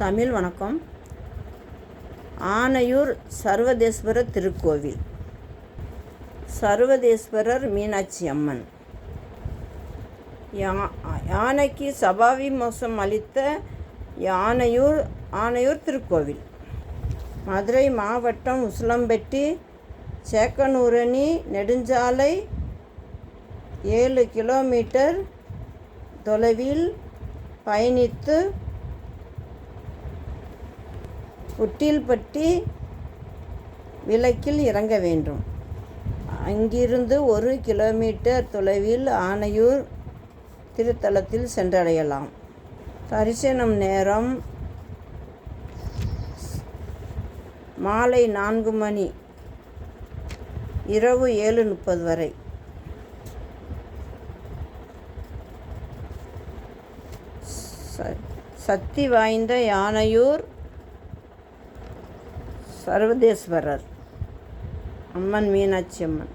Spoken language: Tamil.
தமிழ் வணக்கம். ஆனையூர் சர்வதேஸ்வரர் திருக்கோவில். சர்வதேஸ்வரர் மீனாட்சி அம்மன். யா யானைக்கு சபாவி மோசம் அளித்த யானையூர் ஆனையூர் திருக்கோவில். மதுரை மாவட்டம் உசிலம்பட்டி சேக்கனூரணி நெடுஞ்சாலை ஏழு கிலோமீட்டர் தொலைவில் பயணித்து புட்டில்பட்டி விளக்கில் இறங்க வேண்டும். அங்கிருந்து ஒரு கிலோமீட்டர் தொலைவில் ஆனையூர் திருத்தலத்தில் சென்றடையலாம். தரிசனம் நேரம் மாலை நான்கு மணி இரவு ஏழு முப்பது வரை. ச- சக்தி வாய்ந்த யானையூர் சர்வதேஸ்வரர் அம்மன் மீனாட்சி அம்மன்.